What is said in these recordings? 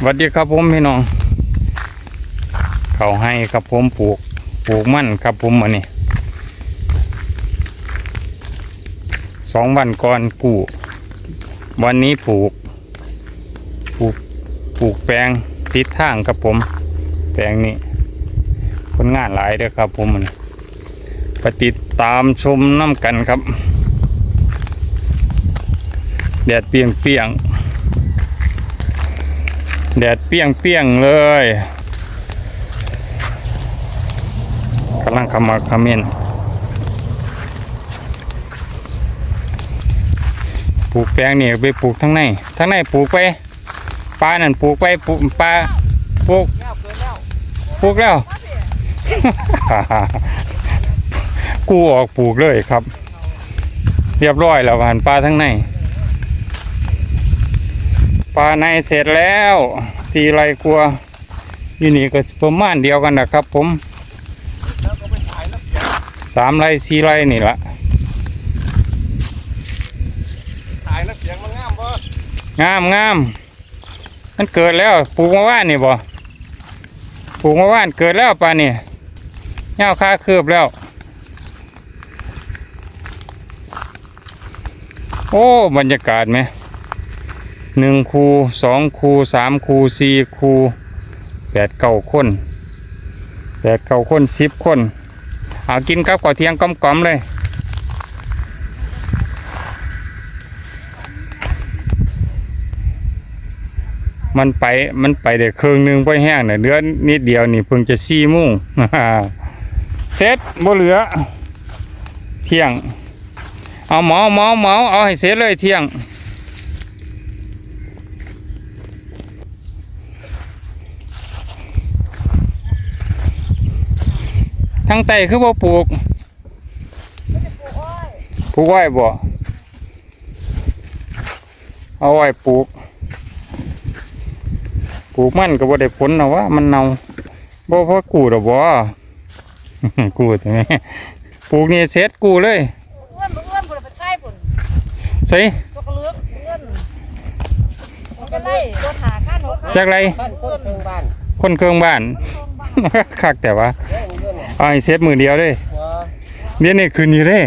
สวัสดีครับผมพี่น้อง เขาให้ครับผมปลูกปลูกมันครับผมมานี่สองวันก่อนกูวันนี้ปลูกปลูกปลูกแปลงติดทางครับผม แปลงนี้คนงานหลายเด้อครับผมมันปติตามชมน้ำกันครับ แดดเปียงเปียง แดดเปียงเปียงๆเลยกำลังขมักขม้นปลูกแปลงนี่ไปปลูกทั้งในทั้งในปลูกไปปลานั่นปลูกไปปลูกปลาปลูกปลูกแล้ว กูออกปลูกเลยครับ เรียบร้อยแล้วหันปลาทั้งใน ปลาในเสร็จแล้วสี่ไรกลัวอยู่นี่ก็ประมาณเดียวกันนะครับ ผมสามไรสี่ไรนี่ละถ่ายแล้วเสียงมันงามบ่งามงามมันเกิดแล้วปลูกมาว่านนี่บ่ปลูกมาว่านเกิดแล้วปลานี่เงาคาคืบแล้ว โอ้บรรยากาศไหม หนึ่งคูสองคูสามคูสี่คูแปดเก้าคนแปดเก้าคนสิบคน เอากินกับก่อเทียงกลมๆเลยมันไปมันไปได้ครึ่งหนึงไปแห้งเนี่ยเหลือนิดเดียวนี่เพิ่งจะสี่มุ่งเสร็จบ่เหลือ เที่ยง เอาหมอหมอหมอเอาให้เสร็จเลยเที่ยง ทั้งไตคือบ่ปลูกปลูกไว้บ่เอาไว้ปลูก ปลูกมันก็บ่ได้ผลนะว่ามันเน่าบ่เพราะกูดอกบ่กูดใช่ไหมปลูกนี่เสร็จกูเลยเอื้อนบ่เอื้อนบ่ได้ไปค่ายพุ่นใส่ก็กระเลือกเอื้อนมันก็ไล่ตัวหาข้าหนูข้าจากไรบ้านคนเทิงบ้านคนเครื่องบ้าน คักแต่ว่า เรื่องเรื่องเนี่ยเอาให้เสร็จมือเดียวเลยว่าเดี๋ยวนี้ขึ้นนี่เลย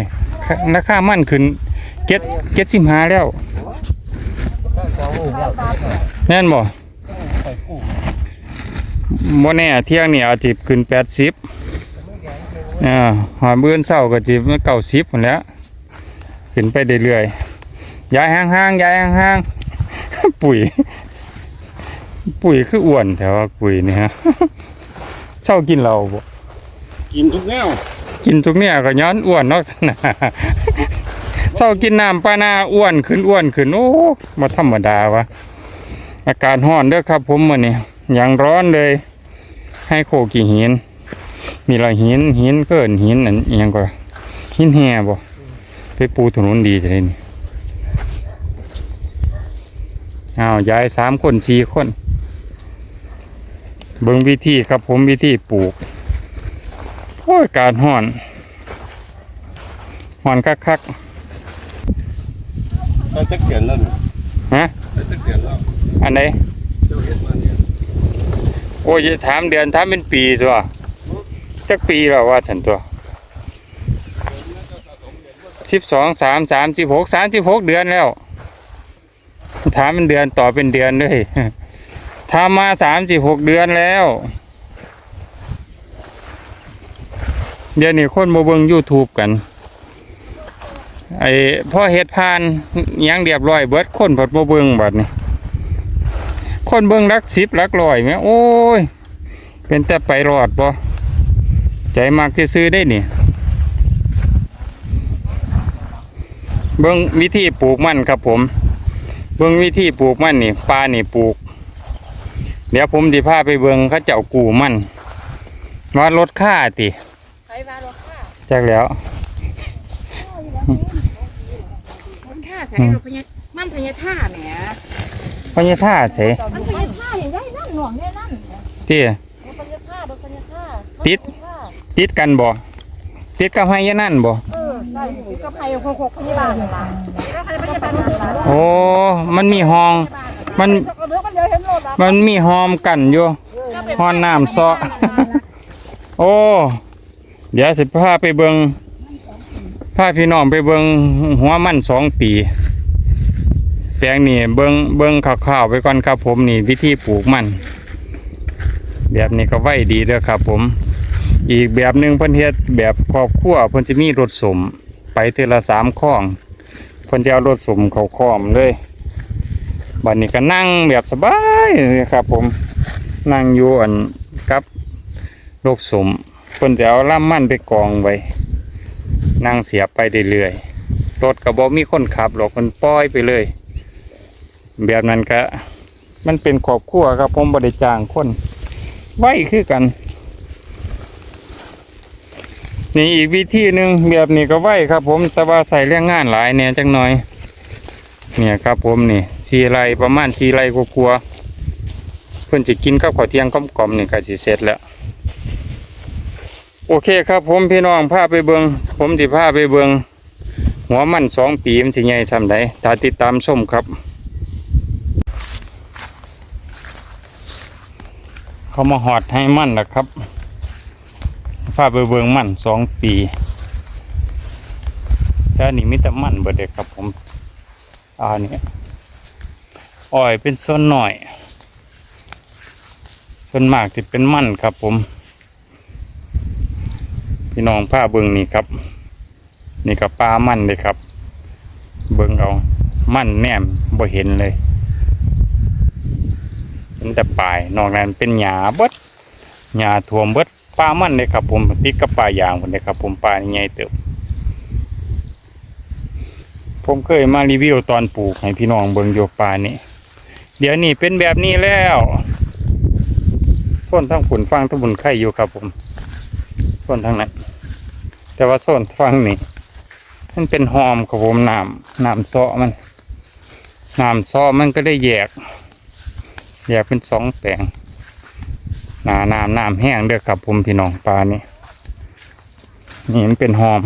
ราคามันขึ้นเก็ดเก็ดสิบห้าแล้วถ้าสองหมื่นแล้วแน่นบ่ใส่กู้บ่แน่เที่ยงนี่อาจสิขึ้นแปดสิบอ่าหาเบื้อนเศร้าก็จิเก้าสิบหมดแหล้วขึ้นไปเรื่อยๆย้ายห่างๆย้ายห่างๆ ปุ๋ย ปุ๋ยคืออ้วนแต่ว่าปุ๋ยนี่ฮะเช้ากินเราบ่ กินทุกแนวกินทุกเนี่ยก็ย้อนอ้วนเนาะเช้ากินน้ำปลาหน้าอ้วนขึ้นอ้วนขึ้นโอ้บ่ธรรมดาวะอากาศร้อนเด้อครับ ผมมื้อนี้อย่างร้อนเลย ให้โคกี่หินนี่ละหินหินเกินหินอันอิหยังก็หินแห่บ่ไปปูถนนดีจะได้นี่อ้าวย้ายสามคนสี่คน เบิ่งวิธีครับผมวิธีปลูก โอ้ยการห่อนห่อนคักได้ตะเกียนแล้วนี่ๆฮะได้ตะเกียนแล้วอันไหนเจ้าเฮ็ดมาเนี่ยโอ้ยอย่าถามเดือนถามเป็นปีตัวจักปีแล้วว่าฉันตัวสิบสองสามสามสิบหกสามสิบหกเดือนแล้วถามเป็นเดือนต่อเป็นเดือนด้วยทำมาสามสิบหกเดือนแล้ว เดี๋ยวนี้คนมาเบิ่ง YouTube กัน ไอ้พ่อเฮ็ดพานยังเรียบร้อยเบิดคนพอดบ่เบิ่งบัดนี้คนเบิ่งรักสิบรักร้อยแหมโอ้ย เป็นแต่ไปรอดบ่ใจมากที่ซื้อได้นี่เบิ่งวิธีปลูกมันครับผม เบิ่งวิธีปลูกมันนี่ปลานี่ปลูก เดี๋ยวผมสิพาไปเบิ่งเขาเจ้ากูมันว่าลดค่าติ ใช้มาลดค่าจักแล้วลดค่าใส่รถพญามันพญาท่าแหมพญาท่าเสมันพญาท่าอย่างได้นั่นหน่วงเนี่ยนั่นที่รถพญาท่ารถพญาท่าติดติดกันบ่ติดกับไฮยะนั่นบ่เออได้ติดกับไผ่หกหกพยาบาลนั่นล่ะแล้วใครพยาบาลนั่นล่ะโอ้มันมีห้อง มันก็เลือกมันเดียวจ้าเห็นโลดอะมันมีหอมกันอยู่หอนน้ำเซาะโอ้ เดี๋ยวสิพาไปเบิงพาพี่น้องไปเบิงหัวมันสองปี แปลงนี่เบิงเบิงข่าวๆไปก่อนครับผมนี่วิธีปลูกมัน แบบนี้ก็ไว้ดีเด้อครับผม อีกแบบหนึ่งพิ่นเฮ็ดแบบครอบครัวเพิ่นจะมีรถสมไปเทละสามข้องเพิ่นจะเอารถสมเขาค้อมเลยบัดนี้ก็นั่งแบบสบายเลยครับผมนั่งอยู่อันกับโลกสม พิ่นจะเอาล่ามมันไปกองไว้นั่งเสียไปเรื่อยๆรถก็บ่มีคนขับหรอกมันปล่อยไปเลย แบบนั้นก็ มันเป็นครอบครัวครับผมบ่ได้จ้างคนไว้คือกัน นี่อีกวิธีหนึ่งแบบนี้ก็ไว้ครับ ผมแต่ว่าใส่แรงงานหลายเนี่ยจังหน่อย เนี่ยครับผมนี่สีไรประมาณสีไรกลัวๆเพื่อนจะกินข้าวขาวเที่ยงก้อมๆนี่ก็สิเสร็จแล้ว โอเคครับผมพี่น้องพาไปเบิงผมสิพาไปเบิงหัวมันสองปีมันสิใหญ่ซำใดถ้าติดตามชมครับ เขามาหอดให้มันนะครับพาไปเบิงมันสองปีแค่นี้มิแต่มันเบิดเด็กครับผมอ่านี่อ้อยเป็นส่วนหน่อย ส่วนมากจะเป็นมันครับผม พี่น้องผ้าเบิงนี่ครับ นี่กับปลามันเลยครับ เบิงเอามันแนมบ่เห็นเลยเป็นแต่ปลายนอกนั้นเป็นหญ้าเบิดหญ้าท่วมเบิดปลามันเลยครับผมติดกับปลายางหมดเลยครับ ผมปลาใหญ่เติบผมเคยมารีวิวตอนปลูกให้พี่น้องเบิงโยปลานี่เดี๋ยวนี้เป็นแบบนี้แล้วส่วนทั้งขุนฟังทั้งบุญไข่อยู่ครับผม นทั้งนั้นแต่ว่าส่วนฟังนี่มันเป็นหอมครับผมน้ำน้ำซ้อมันน้ำซ้อมันก็ได้แยก แยกเป็นสองแปลงหนาน้ำน้ำแห้งเด้อครับผมพี่น้องปลานี่นี่มันเป็นหอม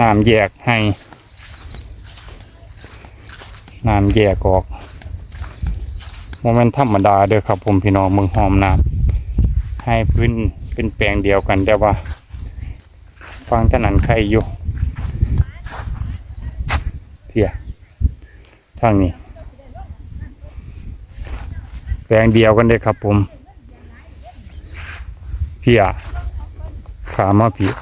น้ำแยกให้น้ำแยกออกโมเมนต์ธรรมดาเด้อครับผมพี่น้องเมืองหอมน้ำให้พื้น เป็นแปลงเดียวกันแต่ว่าฟังถนันใครอยู่เพียทางนี้ แปลงเดียวกันเลยครับผมเพียขามาเพีย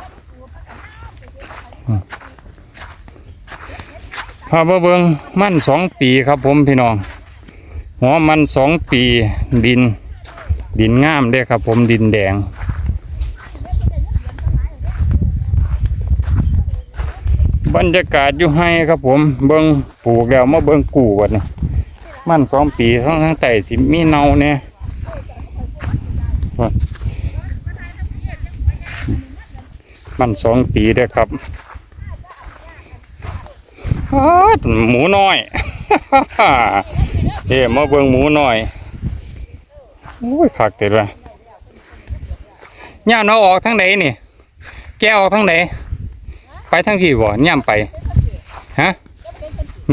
พาเบิงมันสองปีครับผมพี่น้องหัวมันสองปีดิน ดินงามเด้ครับผมดินแดง บรรยากาศอยู่ให้ครับผม เบิงปลูกแล้วมาเบิงกูก่อนนี่มันสองปีทั้งทั้งไต่สิมีเนาเนี่ยมันสองปีเด้อครับหมูน้อยเอ้มาเบิ่งหมูน้อยโอ้ยคักเต็ดเลยย่ามเอาออกทางไหนนี่ แกออกทางไหน ไปทางพี่บ่ย่ามไป ฮะ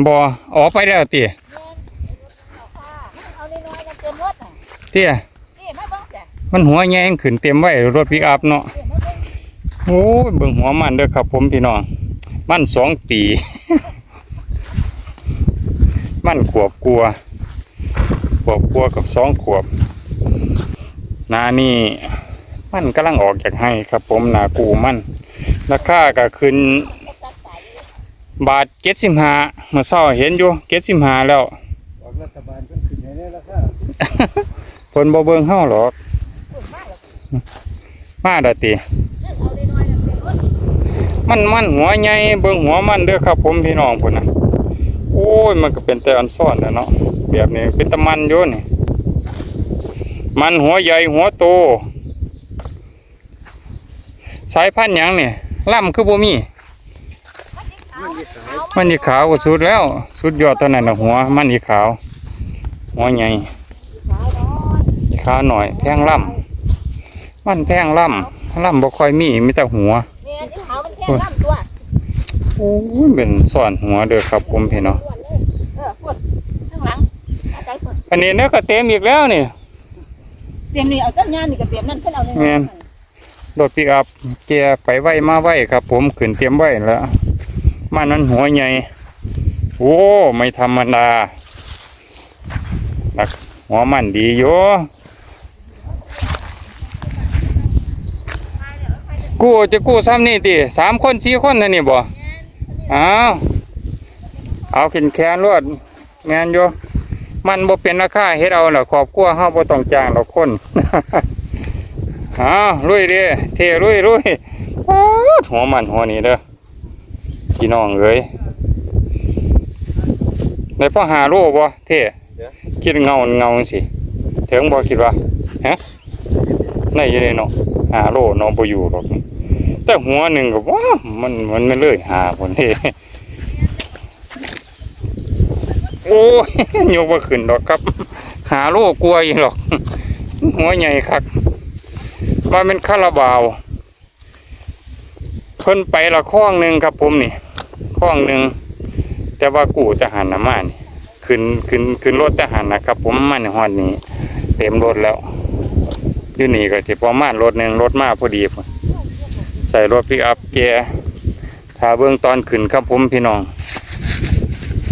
บ่ออกไปแล้วเตี้ยเอาน้อยๆแล้วเต็มรถอะเตี้ยนี่มาเบิ่งจ้ะมันหัวแยงขึ้นเต็มไว้รถปิกอัพเนาะนี่มาเบิ่งโอ้ยเบิ่งหัวมันเด้อครับ ผมพี่น้องมันสองปี มันขวบกลัวขวบกลัวกับสองขวบหนานี่มันกำลังออกจากให้ครับ ผมหนากูมัน ราคาก็ขึ้น บาทเจ็ดสิบห้าเมื่อเช้าเห็นอยู่เจ็ดสิบห้าแล้วออกรัฐบาลก็ขึ้นในนี้แล้วค่ะเพิ่นบ่เบิ่งเฮาหรอก มาดาติเอาน้อยๆแล้วเต็มรถมันมันหัวใหญ่เบิ่งหัวมันเด้อครับผมพี่น้องพุ่นน่ะโอ้ยมันก็เป็นแต่อันซ่อนนะเนาะแบบนี้เป็นตะมันอยู่นี่มันหัวใหญ่หัวโตสายพันธุ์หยังนี่ ล่ำคือบ่มี มันอีขาวก็สุดแล้ว สุดยอดเท่านั้นน่ะหัว มันอีขาว หัวใหญ่อีขาวหน่อยแพงล่ำมันแพงล่ำล่ำบ่ค่อยมีมีแต่หัวแม่ที่ขาวมันแค่ลำตัวโอ้ยเป็นซ่อนหัวเด้อครับผมพี่น้องเออพุ่นข้างหลังอันนี้เนี่ยก็เต็มอีกแล้วนี่เตรียมนี่เอาต้นยางนี่ก็เตรียมนั่นขึ้นเอาเลยแม่น รถปิกอัพแกไปไว้มาไว้ครับ ผมขึ้นเตรียมไว้แล้วมันนั้นหัวใหญ่โอ้ไม่ธรรมดานักหัวมันดีอยู่กู้จะกู้ซ้ำนี่ติสามคนสี่คนเท่านี่บ่อ้าวเอาขินแคนรวดแมนอยู่มันบ่เป็นราคาเฮ็ดเอาล่ะครอบครัวเฮาบ่ต้องจ้างดอกคน อ้าวลุยเด้เทลุยลุยป๊าดหัวมันหัวนี้เด้อพี่น้องเอ้ยได้พ่อหาโลบ่เทคิดเงาเงาสิถึงบ่คิดว่าฮะในอยู่ในเนาะหาโลเนาะบ่อยู่หรอกแต่หัวหนึ่งก็ว้ามันมันไม่เลยหาคนเทโอ้ยยกบ่ขึ้นดอกครับ หาโลกลัวอีกหรอก หัวใหญ่คัก ว่าเป็นคาราบาว เพิ่นไปละข้องหนึ่งครับผมนี่ข้องหนึ่งแต่ว่ากูจะหันน้ำมานี่ขึ้นขึ้นขึ้นรถจะหันนะครับ ผมมันฮอดนี้ เต็มรถแล้วอยู่นี่ก็จะประมาณรถหนึ่งรถมาพอดีใส่รถปิกอัพแกถ้าเบื้องตอนขึ้นครับผมพี่น้อง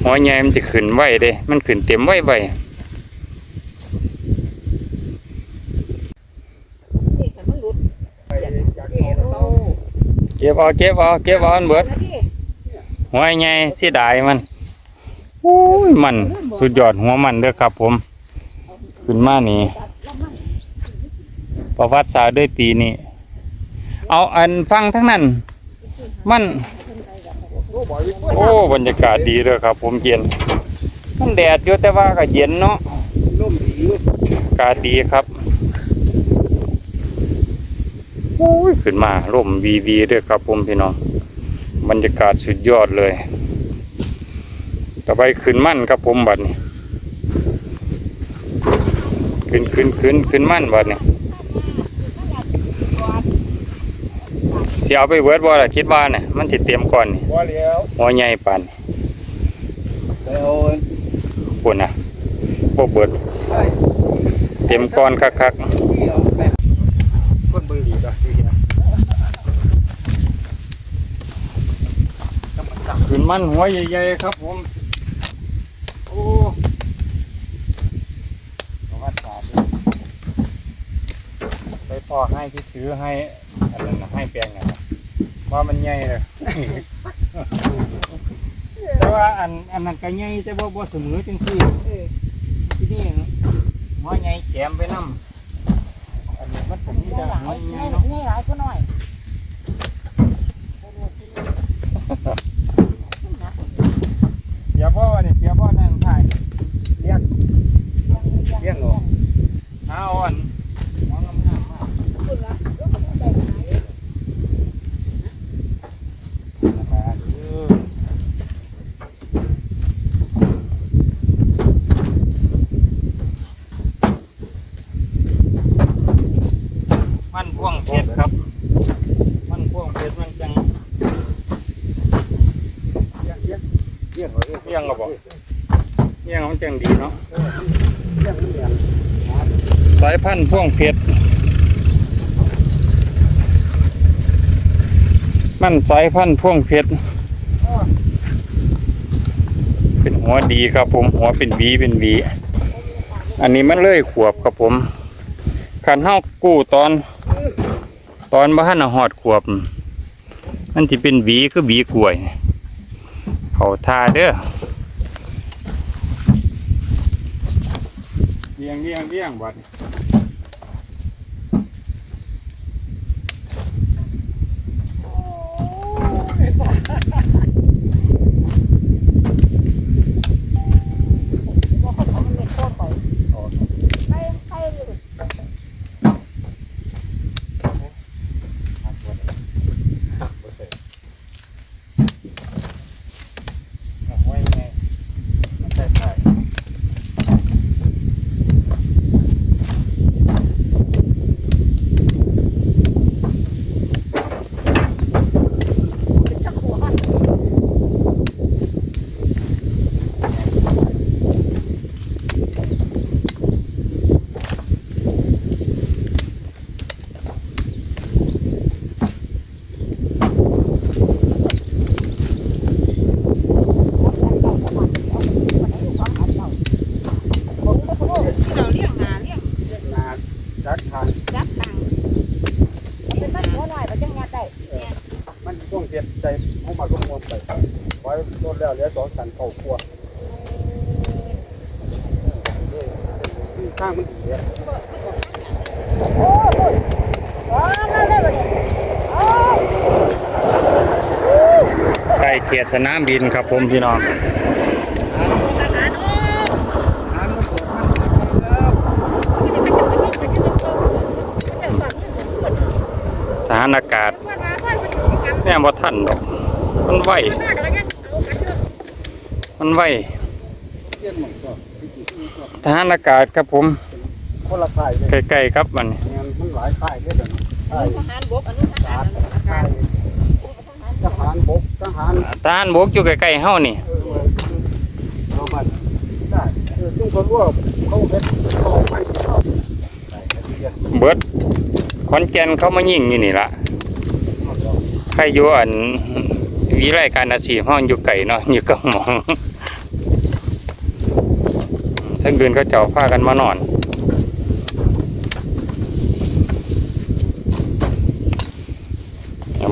หัวใหญ่มันจะขึ้นไหวเด้ มันขึ้นเต็มไหวไหว นี่แต่มันหลุด ไปจากเขาเต้า เก็บเอาเก็บเอาเก็บเอาอันเบิดหัวใหญ่เสียดายมันโอ้ยมันสุดยอดหัวมันเด้อครับผม ขึ้นมานี่ประวัติศาสตร์ด้วยปีนี้เอาอันฟังทั้งนั้น มัน โอ้บ่อยเว้ยโอ้บรรยากาศดีเด้อครับ ผมเย็นมันแดดอยู่แต่ว่าก็เย็นเนาะอากาศดีครับ โอ้ยขึ้นมาร่มวีวีเด้อครับผมพี่น้องบรรยากาศสุดยอดเลย ต่อไปขึ้นมั่นครับผมบัดนี้ขึ้นขึ้นขึ้นขึ้นมั่นบัดนี้เสียเอาไปเวิร์ดบ่ล่ะคิดว่าเนี่ยมันสิเตรียมก่อนนี่บ่แล้วหัวใหญ่ปานนี่แล้วปุ่นนะบ่เบิดใช่เตรียมก่อนคักที่เอาไป คนมือดีจ้ะที่เนี้ยๆขึ้นมั่นหัวใหญ่ๆครับผม โอ้ประวัติศาสตร์ด้วยไปพ่อให้ที่ถือให้อันนั้นน่ะให้แปลงไงนะว่ามันใหญ่เลยแต่ว่าอันอันนั้นก็ใหญ่แต่ว่าบ่เสมอจังซี่เออที่นี่หัวใหญ่แกมไปนํอันนี้มันผมมีนี่แต่ หลายหัวใหญ่นี่เนาะนี่หลายก็น้อย เสียพ่อเนี่ยเสียพ่อนั่งถ่าย เลี้ยงเลี้ยงเหรอ เอาอันหัวงามๆมาก คุณละลูกมันได้หลาย เออมันพ่วงเพชรครับ มันพ่วงเพชรมันจัง เลี้ยงเลี้ยงเลี้ยงเหรอเลี้ยง เลี้ยงก็บอก เลี้ยงมันจังดีเนาะ เลี้ยงเลี้ยง สายพันธุ์พ่ว งเพชรมันสายพันธุ์พ่วงเพชรเป็นหัวดีครับผม หัวเป็นวีเป็นวีอันนี้มันเลื้อยขวบครับผมขันเฮากู้ตอน ตอนบ้านหอดขวบ มันจะเป็นวีคือวีกล้วย เขาทาเด้อเลี้ยงเลี้ยงเลี้ยงบัด มันช่วงเจ็ดใจเขามาก็มวมไปไว้ต้นแล้วเหลือสองสันเข่าครัวข้างมันเสียโอ้ยว้ไปเกลียรตสนามบินครับผมพี่น้อง น่บ่ทันดอก มันไหวมันไหวเตี้ยนหมดก็ทหารอากาศครับผมคนละค่ายเลยใกล้ๆครับมันงานมันหลายค่ายเลยเดี๋ยวนี้ค่ายทหารบกอนุทหารค่ายทหารบกทหารทหารบกอยู่ใกล้ๆเฮานี่เออเอามาได้เออซึ่งคนว่าเขาเฮ็ดเขาไม่เข้าได้เดี๋ยวเบิดขอนแก่นเขามายิงอยู่นี่ล่ะ ใครอยู่อันวิไลการอาชีพห้องอยู่ไก่เนาะอยู่กับหมองทั้งคืนก็เจ้าพากันมานอน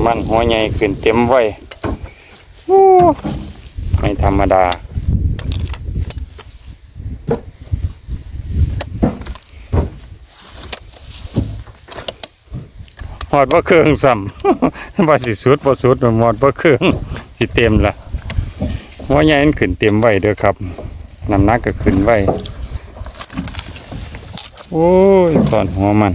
มันหัวใหญ่ขึ้นเต็มไว้โอ้ไม่ธรรมดา หอดบ่เครื่องซ้ำว่าสิสุดบ่สุดหมอดบ่เครื่องสิเต็มละหัวใหญ่มันขึ้นเต็มไว้เด้อครับน้ำหนักก็ขึ้นไว้โอ้ยสอนหัวมัน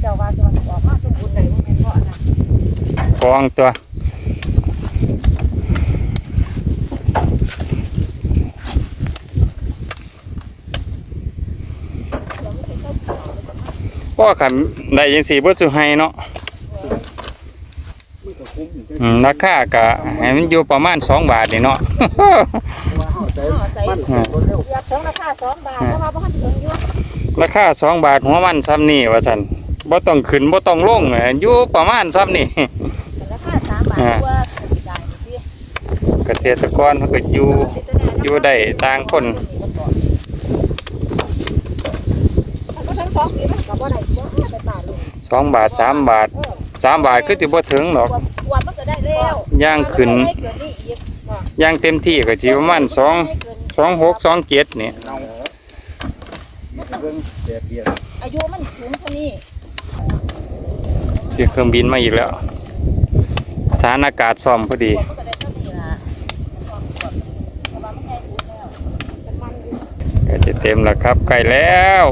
เจ้าว่าจะมาออกมาสมบูรณ์ได้บ่แม่นเพราะนะกองตัว พ่อขันได้ยังสีบ่สุให้เนาะมันก็คุ้มอยู่อืมราคาก็ให้มันอยู่ประมาณ2บาทนี่เนาะว่าเฮาใจมันรถเร็วเรียบสองราคาสองบาทเพราะว่าบ่ทันถึงอยู่ราคาสองบาทหัวมันซ้ำนี่ว่าสันบ่ต้องขึ้นบ่ต้องลงอะอยู่ประมาณซ้ำนี่ราคาสามบาทกว่าได้สิเกษตรกรเขาก็อยู่อยู่ได้ต่างคน ถ้าทั้งสองปีมันก็บ่ได้บ่ได้บาทลูกสองบาทสามบาทเออสามบาทคือสิบ่ถึงหรอกกว่ามันก็ได้แล้วย่างขึ้น ไม่เกินนี่อีกย่างเต็มที่ก็สิประมาณสองสองหกสองเจ็ดนี่เอาเบิ่งแดดเดียดอายุมันสูงเท่านี้เสียเครื่องบินมาอีกแล้วฐานอากาศซ่อมพอดีมันก็ได้เท่านี้ล่ะความกดเพราะว่ามันแค่สูงแล้วมันมันอยู่ก็จะเต็มแล้วครับใกล้แล้ว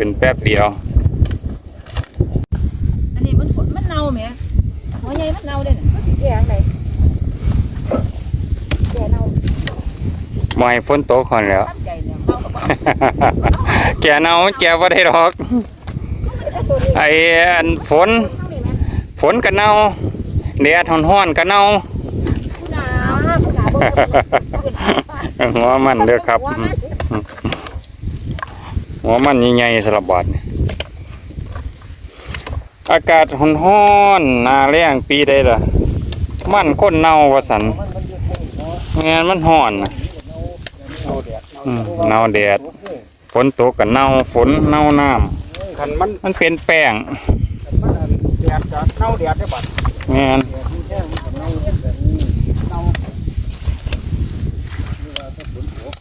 ขึ้นแป๊บเดียว อันนี้มันฝนมันเน่าแหมหัวใหญ่มันเน่าเด้น่ะมันสิแก่จังไดแก่เน่าบ่ให้ฝนตกก่อนแล้ว ตั้งใจแล้วเน่าก็บ่แกเนาแกบ่ได้หรอกได้ตัวนี้ไอ้อันฝนเท่านี้แหมฝนก็เน่าแดดฮ้อนๆก็เน่าผู้หนาวนะผู้หนาวบ่บ่ หัวมันเด้อครับหัวมัน หัวมันใหญ่ๆสลับบาดนี่อากาศฮ้อนๆหนาแรงปีใดล่ะ มันคนเน่าว่าสันงานมันฮ้อนน่ะเอาแดดอืมเน่าแดดฝนตกก็เน่าฝนเน่าน้คันมันำมันเป็นแป้งคันมันอันแดดก็เน่าแดดได้บัดงาน แดดมันแค่มันก็เน่าแบบนี้เน่านี่ว่าถ้าฝนตก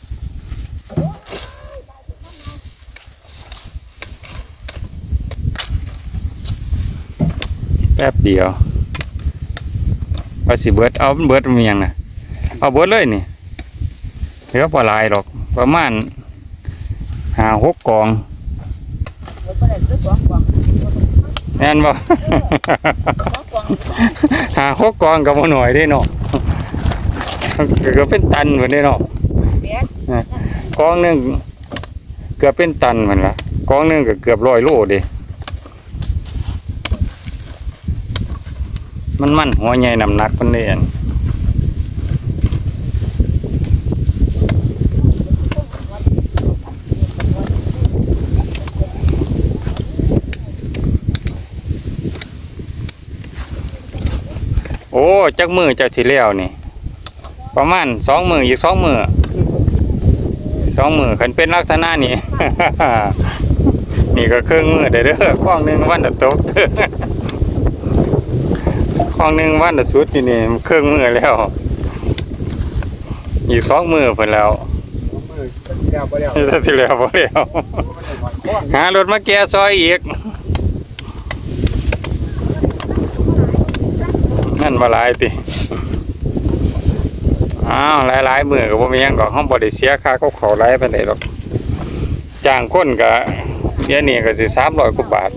แป๊บเดียวว่าสิเบิดเอามันเบิดมันยังน่ะเอาเบิดเลยนี่เหลือบ่หลายหรอก ประมาณห้าหกกองบ่ได้ซื้อสองกล่องแม่นบ่สองกล่องหาหกกองกับบ่หน่อยได้เนาะก็เป็นตันเหมือนได้เนาะแดดกองหนึงเกือบเป็นตันเหมือนละกองหนึงก็เกือบร้อยโลเดิ มันมันหัวใหญ่น้ำหนักมันเลยอันโอ้จักมือจ้าสิแล้วนี่ ประมาณสองมืออีกสองมือสองมือคันเป็นลักษณะนี้ นี่ก็เครึ่องมือเด้อเด้อฟ้องหนึ่งวันจะตก ของหนึ่งวันน่ะสุดอยู่นี่เครื่องมือแล้ว อีกสองมือเพิ่นแล้วมือเดียวไปแล้วนี่สิแล้วบ่แล้วหารถมาแก้ซอยอีกนั่นบ่หลายติอ้าวหลายๆมือก็บ่มีหยังดอกเฮาบ่ได้เสียค่าเขาเขาหลายปานใดดอกจ้างคนก็เดี๋ยวนี้ก็สิ300กว่าบาท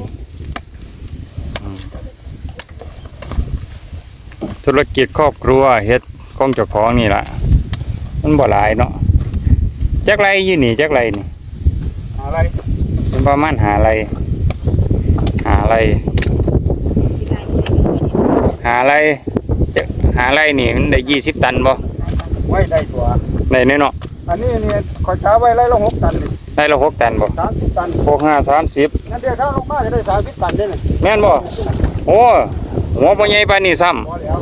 ธุรกิจครอบครัวเฮ็ดของเจ้าของนี่ล่ะ มันบ่หลายเนาะจักไรอยู่นี่จักไรนี่อะไรเป็นประมาณหาไร หาไร หาไรจะหาไรนี่มันได้ยี่สิบตันบ่ไว้ได้ตัวได้แน่เนาะอันนี้เนี่ยขอช้าไว้ไล่ละหกตันนี่ได้ละหกตันบ่สามสิบตันหกห้าสามสิบนั่นเดียวถ้าลงมาจะได้สามสิบตันได้เลยแม่นบ่โอ้หัวบ่ใหญ่ปานนี้ซ้ำพอแล้ว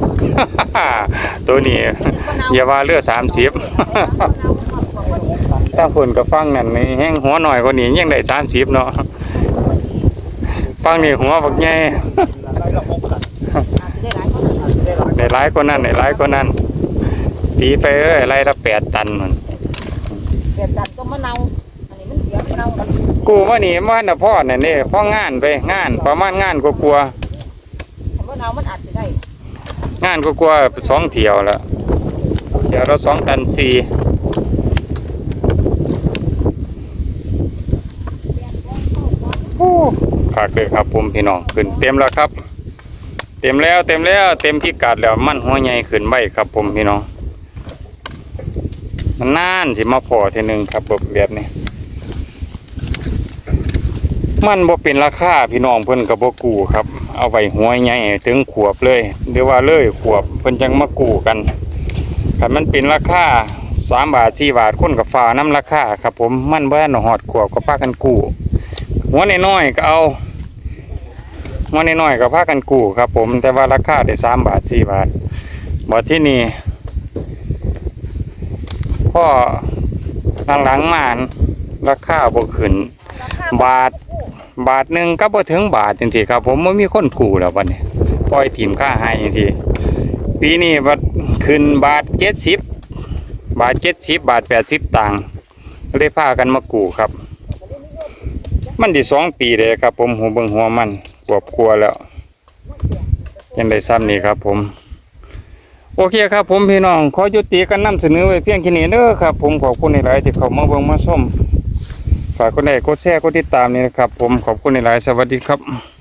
ตัวนี้อย่าว่าเรือสามสิบถ้าฝนกับฟังนั่นนี่แห้งหัวหน่อยกว่านี้ยังได้สามสิบเนาะฟังนี่หัวบักใหญ่ไล่ละหกตันได้หลายคนได้หลายในร้ายกว่านั้นในร้ายกว่านั้นตีไปเอ้ยไรละแปดตันมันเปลี่ยนกันก็มะนาวอันนี้มันเสียมะนาวกันกูว่านี่มันน่ะพ่อเนี่ยนี่พ่องานไปงานประมาณงานก็กลัวมะนาวมันอาจจะได้ งานก็กลัวสองเที่ยวแล้วเที่ยวละสองตันสี่โอ้คักเลยครับผมพี่น้องขึ้นเต็มแล้วครับ เต็มแล้วเต็มแล้วเต็มที่กัดแล้วมั่นหัวใหญ่ขึ้นใบครับผมพี่น้องมันนานสิมาพอทีหนึ่งครับแบบนี้ มันบ่เป็นราคาพี่น้องเพิ่นก็บ่กู้ครับ เอาไว้หัวใหญ่ถึงขวบเลยหรือว่าเลยขวบเพิ่นจังมากู้กันคันมันเป็นราคา3บาท4บาทคนก็ฟ้าน้ำราคาครับ ผมมันบ่นฮอดขวบก็พากันกู้หัวน้อยๆก็เอาหัวน้อยๆก็พากันกู้ครับ ผมแต่ว่าราคาได้3บาท4บาทบ่ที่นี่พ่อหลังๆมาราคาบ่ขึ้นบาท บาทหนึ่งก็บ่ถึงบาทจริงๆครับ ผมไม่มีคนกูแล้วบัดนี้ปล่อยทีมค่าให้จริงๆปีนี้บัดขึ้นบาทเจ็ดสิบบาทเจ็ดสิบบาทแปดสิบตังเลยพากันมากู้ครับ มันที่สองปีเลยครับ ผมหัวเบิงหัวมันกวบกลัวแล้วยังได้ซ้ำนี่ครับ ผม โอเคครับ ผมพี่น้องขอยุติการนำเสนอไว้เพียงแค่นี้เด้อครับ ผมขอบคุณในหลายที่เขามาเบิ่งมาชม ฝากกดไลค์กดแชร์กดติดตามนี่นะครับ ผมขอบคุณในหลายๆสวัสดีครับ